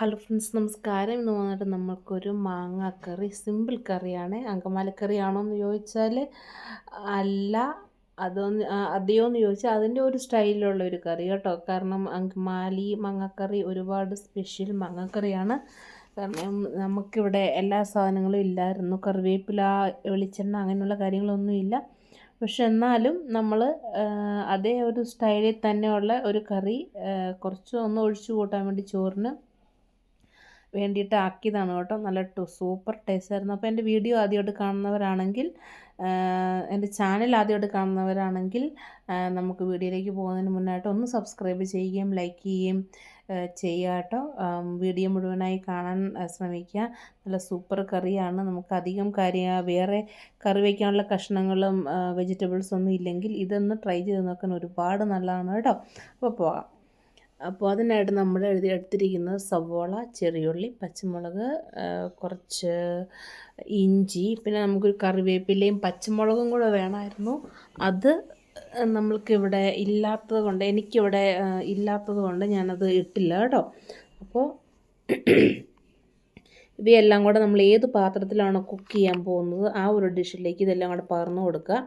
Hello friends നമസ്കാരം. ഇന്ന് വന്നിട്ട് നമ്മൾക്കൊരു കറി സിമ്പിൾ കറിയാണ്. അങ്കമാലക്കറിയാണോ എന്ന് ചോദിച്ചാൽ അല്ല. അതൊന്ന് അതെയോ എന്ന് ചോദിച്ചാൽ അതിന്റെ ഒരു സ്റ്റൈലിലുള്ള ഒരു കറി കേട്ടോ. കാരണം അങ്കമാലി മാങ്ങാക്കറി ഒരുപാട് സ്പെഷ്യൽ മാങ്ങാക്കറിയാണ് കാരണം നമുക്കിവിടെ എല്ലാ സാധനങ്ങളും ഇല്ലായിരുന്നു. കറിവേപ്പില വെളിച്ചെണ്ണ അങ്ങനെയുള്ള കാര്യങ്ങളൊന്നും ഇല്ല. പക്ഷെ എന്നാലും നമ്മൾ അതേ ഒരു സ്റ്റൈലിൽ തന്നെയുള്ള ഒരു കറി കുറച്ച് ഒന്ന് ഒഴിച്ചു കൂട്ടാൻ വേണ്ടി ചോറിന് വേണ്ടിയിട്ട് ആക്കിയതാണ് കേട്ടോ. നല്ല സൂപ്പർ ടേസ്റ്റ് ആയിരുന്നു. അപ്പോൾ എന്റെ വീഡിയോ ആദ്യമായിട്ട് കാണുന്നവരാണെങ്കിൽ എന്റെ ചാനൽ ആദ്യമായിട്ട് കാണുന്നവരാണെങ്കിൽ നമുക്ക് വീഡിയോയിലേക്ക് പോകുന്നതിന് മുന്നായിട്ട് ഒന്ന് സബ്സ്ക്രൈബ് ചെയ്യുകയും ലൈക്ക് ചെയ്യുകയും ചെയ്യുക കേട്ടോ. വീഡിയോ മുഴുവനായി കാണാൻ ശ്രമിക്കുക. നല്ല സൂപ്പർ കറിയാണ്. നമുക്ക് അധികം കാര്യം വേറെ കറി വയ്ക്കാനുള്ള കഷ്ണങ്ങളും വെജിറ്റബിൾസ് ഒന്നും ഇല്ലെങ്കിൽ ഇതൊന്ന് ട്രൈ ചെയ്ത് നോക്കാൻ ഒരുപാട് നല്ലതാണ് കേട്ടോ. അപ്പോൾ പോകാം. അപ്പോൾ അതിനായിട്ട് നമ്മൾ എഴുതി എടുത്തിരിക്കുന്നത് സവോള ചെറിയുള്ളി പച്ചമുളക് കുറച്ച് ഇഞ്ചി പിന്നെ നമുക്കൊരു കറിവേപ്പിലയും പച്ചമുളകും കൂടെ വേണമായിരുന്നു. അത് നമ്മൾക്കിവിടെ ഇല്ലാത്തത് കൊണ്ട് എനിക്കിവിടെ ഇല്ലാത്തത് കൊണ്ട് ഞാനത് ഇട്ടില്ല കേട്ടോ. അപ്പോൾ ഇവയെല്ലാം കൂടെ നമ്മൾ ഏത് പാത്രത്തിലാണോ കുക്ക് ചെയ്യാൻ പോകുന്നത് ആ ഒരു ഡിഷിലേക്ക് ഇതെല്ലാം കൂടെ പകർന്നു കൊടുക്കുക.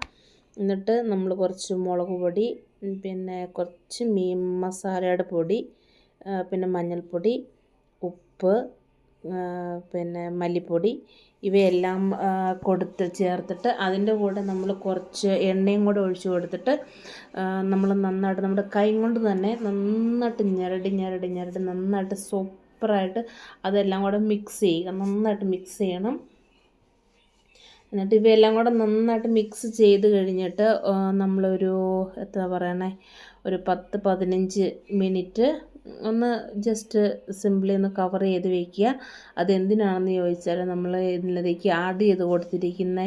എന്നിട്ട് നമ്മൾ കുറച്ച് മുളക് പൊടി പിന്നെ കുറച്ച് മീൻ മസാലയുടെ പൊടി പിന്നെ മഞ്ഞൾപ്പൊടി ഉപ്പ് പിന്നെ മല്ലിപ്പൊടി ഇവയെല്ലാം കൊടുത്ത് ചേർത്തിട്ട് അതിന്റെ കൂടെ നമ്മൾ കുറച്ച് എണ്ണയും കൂടെ ഒഴിച്ചു കൊടുത്തിട്ട് നമ്മൾ നന്നായിട്ട് നമ്മുടെ കൈ കൊണ്ട് തന്നെ നന്നായിട്ട് ഞെരടി ഞെരടി ഞെരടി നന്നായിട്ട് സൂപ്പറായിട്ട് അതെല്ലാം കൂടെ മിക്സ് ചെയ്യുക. നന്നായിട്ട് മിക്സ് ചെയ്യണം. എന്നിട്ട് ഇവയെല്ലാം കൂടെ നന്നായിട്ട് മിക്സ് ചെയ്ത് കഴിഞ്ഞിട്ട് നമ്മളൊരു എത്ര പറയണേ ഒരു പത്ത് പതിനഞ്ച് മിനിറ്റ് ഒന്ന് ജസ്റ്റ് സിമ്പിളി ഒന്ന് കവർ ചെയ്ത് വയ്ക്കുക അതെന്തിനാണെന്ന് ചോദിച്ചാൽ നമ്മൾ ഇതിലേക്ക് ആഡ് ചെയ്ത് കൊടുത്തിരിക്കുന്ന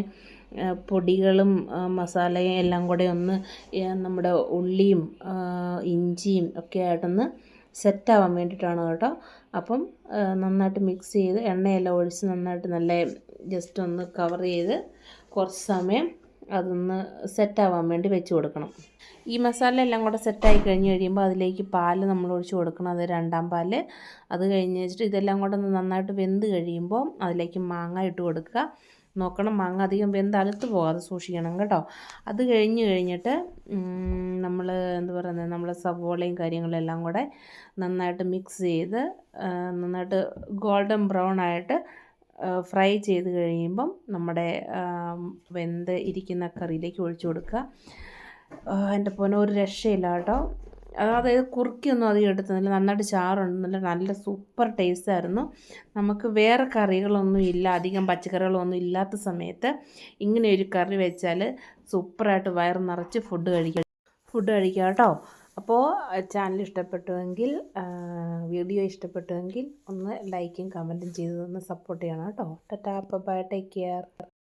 പൊടികളും മസാലയും എല്ലാം കൂടെ ഒന്ന് നമ്മുടെ ഉള്ളിയും ഇഞ്ചിയും ഒക്കെ ആയിട്ടൊന്ന് സെറ്റാവാൻ വേണ്ടിയിട്ടാണ് കേട്ടോ. അപ്പം നന്നായിട്ട് മിക്സ് ചെയ്ത് എണ്ണയെല്ലാം ഒഴിച്ച് നന്നായിട്ട് നല്ല ജസ്റ്റ് ഒന്ന് കവർ ചെയ്ത് കുറച്ച് സമയം അതൊന്ന് സെറ്റാവാൻ വേണ്ടി വെച്ച് കൊടുക്കണം. ഈ മസാല എല്ലാം കൂടെ സെറ്റായി കഴിഞ്ഞ് കഴിയുമ്പോൾ അതിലേക്ക് പാൽ നമ്മൾ ഒഴിച്ച് കൊടുക്കണം. അത് രണ്ടാം പാൽ അത് കഴിഞ്ഞ് വെച്ചിട്ട് ഇതെല്ലാം കൂടെ ഒന്ന് നന്നായിട്ട് വെന്ത് കഴിയുമ്പോൾ അതിലേക്ക് മാങ്ങ ഇട്ട് കൊടുക്കുക. നോക്കണം. മാങ്ങ അധികം വെന്ത് അലുത്ത് പോകാതെ സൂക്ഷിക്കണം കേട്ടോ. അത് കഴിഞ്ഞ് കഴിഞ്ഞിട്ട് നമ്മൾ എന്ത് പറയുന്നത് നമ്മൾ സവോളയും കാര്യങ്ങളെല്ലാം കൂടെ നന്നായിട്ട് മിക്സ് ചെയ്ത് നന്നായിട്ട് ഗോൾഡൻ ബ്രൗൺ ആയിട്ട് ഫ്രൈ ചെയ്ത് കഴിയുമ്പം നമ്മുടെ വെന്ത് ഇരിക്കുന്ന കറിയിലേക്ക് ഒഴിച്ചു കൊടുക്കുക. എന്റെ പൊന്നെ ഒരു രക്ഷയില്ല കേട്ടോ. അതായത് കുറുക്കിയൊന്നും അധികം എടുത്തുന്നില്ല നന്നായിട്ട് ചാറുണ്ട്. നല്ല നല്ല സൂപ്പർ ടേസ്റ്റ് ആയിരുന്നു. നമുക്ക് വേറെ കറികളൊന്നും ഇല്ല. അധികം പച്ചക്കറികളൊന്നും ഇല്ലാത്ത സമയത്ത് ഇങ്ങനെ ഒരു കറി വെച്ചാൽ സൂപ്പറായിട്ട് വയറ് നിറച്ച് ഫുഡ് കഴിക്കാം ഫുഡ് കഴിക്കാം കേട്ടോ. അപ്പോൾ ചാനൽ ഇഷ്ടപ്പെട്ടുവെങ്കിൽ വീഡിയോ ഇഷ്ടപ്പെട്ടുവെങ്കിൽ ഒന്ന് ലൈക്കും കമന്റും ചെയ്ത് ഒന്ന് സപ്പോർട്ട് ചെയ്യണം കേട്ടോ. Tata bye take care